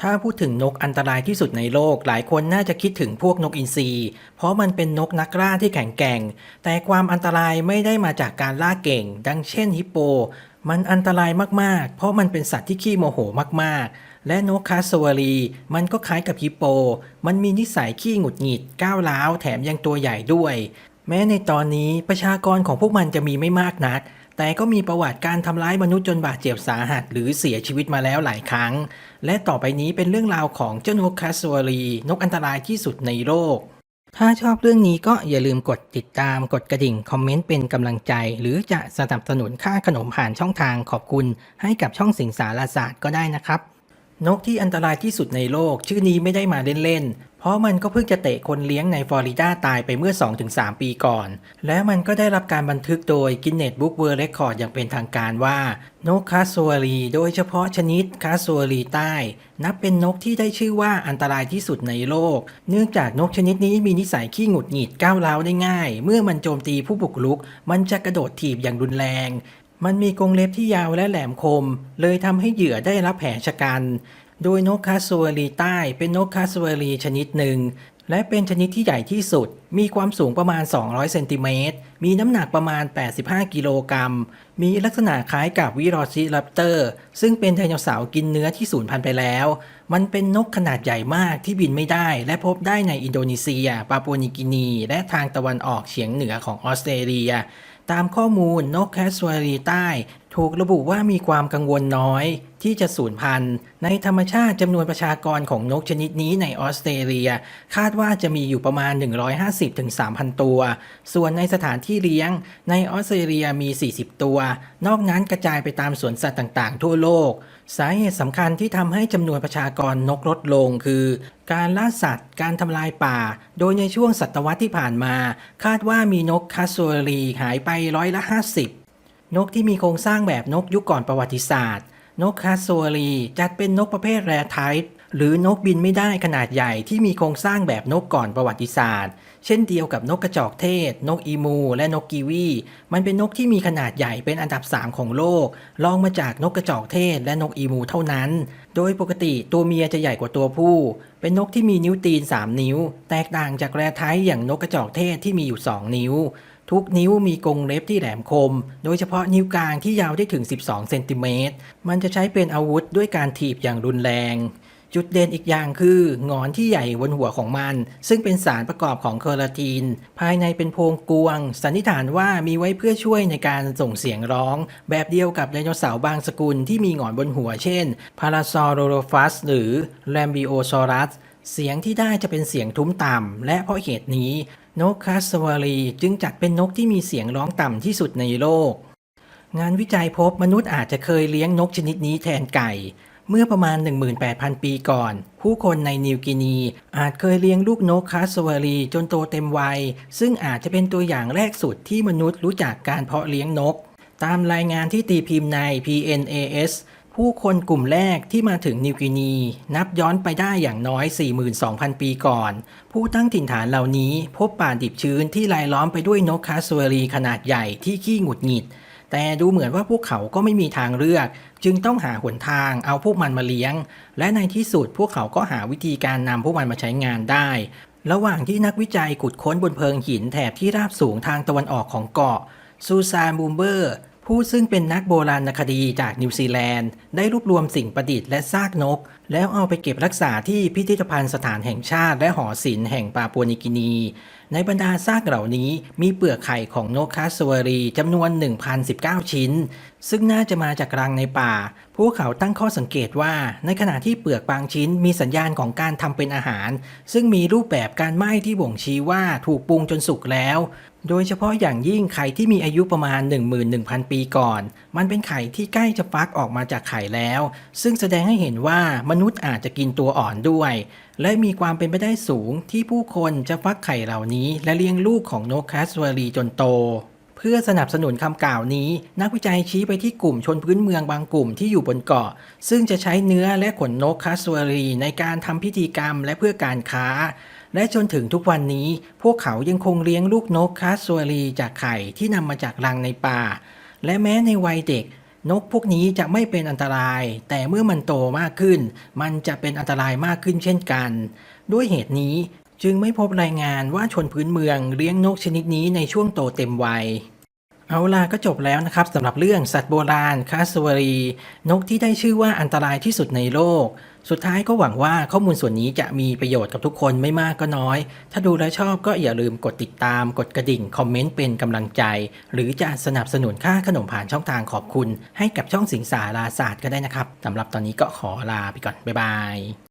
ถ้าพูดถึงนกอันตรายที่สุดในโลกหลายคนน่าจะคิดถึงพวกนกอินทรีเพราะมันเป็นนกนักล่าที่แข็งแกร่ง แต่ความอันตรายไม่ได้มาจากการล่าเก่ง ดังเช่นฮิปโป มันอันตรายมากๆ เพราะมันเป็นสัตว์ที่ขี้โมโหมากๆ และนกคาสวารี มันก็คล้ายกับฮิปโป มันมีนิสัยขี้หงุดหงิดก้าวร้าวแถมยังตัวใหญ่ด้วย แม้ในตอนนี้ประชากรของพวกมันจะมีไม่มากนัก แต่ก็มีประวัติการทำร้ายมนุษย์จนบาดเจ็บสาหัส หรือเสียชีวิตมาแล้วหลายครั้ง และต่อไปนี้เป็นเรื่องราวของเจ้านกคาสวรีนกอันตรายที่สุดในโลก ถ้าชอบเรื่องนี้ก็อย่าลืมกดติดตามกดกระดิ่ง คอมเมนต์เป็นกำลังใจ หรือจะสนับสนุนค่าขนมผ่านช่องทางขอบคุณ ให้กับช่องสิงสารศาสตร์ก็ได้นะครับนกที่อันตรายที่สุดในโลก ชื่อนี้ไม่ได้มาเล่นๆ เพราะมันก็เพิ่งจะเตะคนเลี้ยงในฟลอริดาตายไปเมื่อ 2-3 ปีก่อน และมันก็ได้รับการบันทึกโดย Guinness Book World Record อย่างเป็นทางการว่านกคาสวรี โดยเฉพาะชนิดคาสวรีใต้ นับเป็นนกที่ได้ชื่อว่าอันตรายที่สุดในโลก เนื่องจากนกชนิดนี้มีนิสัยขี้หงุดหงิดก้าวร้าวได้ง่าย เมื่อมันโจมตีผู้บุกรุก มันจะกระโดดถีบอย่างรุนแรงมันมีกรงเล็บที่ยาวและแหลมคม เลยทำให้เหยื่อได้รับแผลชะกัน โดยนกคาสวรีใต้เป็นนกคาสวรีชนิดหนึ่ง และเป็นชนิดที่ใหญ่ที่สุด มีความสูงประมาณ 200 เซนติเมตร มีน้ำหนักประมาณ 85 กิโลกรัม มีลักษณะคล้ายกับวิรอซิรัปเตอร์ ซึ่งเป็นไดโนเสาร์กินเนื้อที่สูญพันธุ์ไปแล้ว มันเป็นนกขนาดใหญ่มากที่บินไม่ได้ และพบได้ในอินโดนีเซีย ปาปัวนิกินี และทางตะวันออกเฉียงเหนือของออสเตรเลียตามข้อมูลนกแคสวารีใต้ ถูกระบุว่ามีความกังวลน้อยที่จะสูญพันธุ์ ในธรรมชาติจำนวนประชากรของนกชนิดนี้ในออสเตรเลีย คาดว่าจะมีอยู่ประมาณ 150-3,000 ตัว ส่วนในสถานที่เลี้ยงในออสเตรเลียมี 40 ตัว นอกนั้นกระจายไปตามสวนสัตว์ต่างๆ ทั่วโลก สาเหตุสำคัญที่ทำให้จำนวนประชากรนกลดลงคือ การล่าสัตว์ การทำลายป่า โดยในช่วงศตวรรษที่ผ่านมา คาดว่ามีนกคาสวารีหายไปร้อยละ 50 นกที่มีโครงสร้างแบบนกยุคก่อนประวัติศาสตร์ นกคาสวารีจัดเป็นนกประเภทแรไทป์หรือนกบินไม่ได้ขนาดใหญ่ที่มีโครงสร้างแบบนกก่อนประวัติศาสตร์ เช่นเดียวกับนกกระจอกเทศ นกอีมู และนกกีวี มันเป็นนกที่มีขนาดใหญ่เป็นอันดับ 3 ของโลกรองมาจากนกกระจอกเทศและนกอีมูเท่านั้น โดยปกติตัวเมียจะใหญ่กว่าตัวผู้ เป็นนกที่มีนิ้วตีน 3 นิ้ว แตกต่างจากแรไทป์อย่างนกกระจอกเทศที่มีอยู่ 2 นิ้ว ทุกนิ้วมีกรงเล็บที่แหลมคม โดยเฉพาะนิ้วกลางที่ยาวได้ถึง 12 เซนติเมตร มันจะใช้เป็นอาวุธด้วยการถีบอย่างรุนแรง จุดเด่นอีกอย่างคือหงอนที่ใหญ่บนหัวของมัน ซึ่งเป็นสารประกอบของเคอราทีนภายในเป็นโพรงกวง สันนิษฐานว่ามีไว้เพื่อช่วยในการส่งเสียงร้อง แบบเดียวกับไดโนเสาร์บางสกุลที่มีหงอนบนหัวเช่นพาราซอโรโรฟัสหรือแลมบิโอซอรัสเสียงที่ได้จะเป็นเสียงทุ้มต่ำ และเพราะเหตุนี้ นกคาสวารีจึงจัดเป็นนกที่มีเสียงร้องต่ำที่สุดในโลก งานวิจัยพบมนุษย์อาจจะเคยเลี้ยงนกชนิดนี้แทนไก่ เมื่อประมาณ 18,000 ปีก่อน ผู้คนในนิวกินีอาจเคยเลี้ยงลูกนกคาสวารีจนโตเต็มวัย ซึ่งอาจจะเป็นตัวอย่างแรกสุดที่มนุษย์รู้จักการเพาะเลี้ยงนก ตามรายงานที่ตีพิมพ์ใน PNAS ผู้คนกลุ่มแรกที่มาถึงนิวกินี นับย้อนไปได้อย่างน้อย 42,000 ปีก่อน ผู้ตั้งถิ่นฐานเหล่านี้พบป่าดิบชื้นที่รายล้อมไปด้วยนกคาสเวรีขนาดใหญ่ที่ขี้หงุดหงิด แต่ดูเหมือนว่าพวกเขาก็ไม่มีทางเลือก จึงต้องหาหนทางเอาพวกมันมาเลี้ยง และในที่สุดพวกเขาก็หาวิธีการนำพวกมันมาใช้งานได้ ระหว่างที่นักวิจัยขุดค้นบนเพิงหินแถบที่ราบสูงทางตะวันออกของเกาะซูซานบูมเบอร์ ผู้ซึ่งเป็นนักโบราณคดีจากนิวซีแลนด์ ได้รวบรวมสิ่งประดิษฐ์และซากนก แล้วเอาไปเก็บรักษาที่พิพิธภัณฑ์สถานแห่งชาติและหอศิลป์แห่งปาปัวนิกินี ในบรรดาซากเหล่านี้มีเปลือกไข่ของนกคาสวรีจำนวน 1,019 ชิ้น ซึ่งน่าจะมาจากรังในป่า พวกเขาตั้งข้อสังเกตว่า ในขณะที่เปลือกบางชิ้นมีสัญญาณของการทำเป็นอาหาร ซึ่งมีรูปแบบการไหม้ที่บ่งชี้ว่าถูกปรุงจนสุกแล้ว โดยเฉพาะอย่างยิ่งไข่ที่มีอายุประมาณ 11,000 ปีก่อน มันเป็นไข่ที่ใกล้จะฟักออกมาจากไข่แล้ว ซึ่งแสดงให้เห็นว่ามนุษย์อาจจะกินตัวอ่อนด้วย และมีความเป็นไปได้สูงที่ผู้คนจะฟักไข่เหล่านี้ และเลี้ยงลูกของนกแคสวารีจนโต เพื่อสนับสนุนคำกล่าวนี้ นักวิจัยชี้ไปที่กลุ่มชนพื้นเมืองบางกลุ่มที่อยู่บนเกาะ ซึ่งจะใช้เนื้อและขนนกคาสวารีในการทำพิธีกรรมและเพื่อการค้า และจนถึงทุกวันนี้ พวกเขายังคงเลี้ยงลูกนกคาสวารีจากไข่ที่นำมาจากรังในป่า และแม้ในวัยเด็ก นกพวกนี้จะไม่เป็นอันตราย แต่เมื่อมันโตมากขึ้น มันจะเป็นอันตรายมากขึ้นเช่นกัน ด้วยเหตุนี้จึงไม่พบรายงานว่าชนพื้นเมืองเลี้ยงนกชนิดนี้ในช่วงโตเต็มวัย เอาล่ะก็จบแล้วนะครับสำหรับเรื่องสัตว์โบราณคาสวรี นกที่ได้ชื่อว่าอันตรายที่สุดในโลก สุดท้ายก็หวังว่าข้อมูลส่วนนี้จะมีประโยชน์กับทุกคนไม่มากก็น้อย ถ้าดูแลชอบก็อย่าลืมกดติดตาม กดกระดิ่ง คอมเมนต์เป็นกำลังใจ หรือจะสนับสนุนค่าขนมผ่านช่องทางขอบคุณ ให้กับช่องสิงสาราศาสตร์ก็ได้นะครับสำหรับตอนนี้ก็ขอลาไปก่อนบ๊ายบาย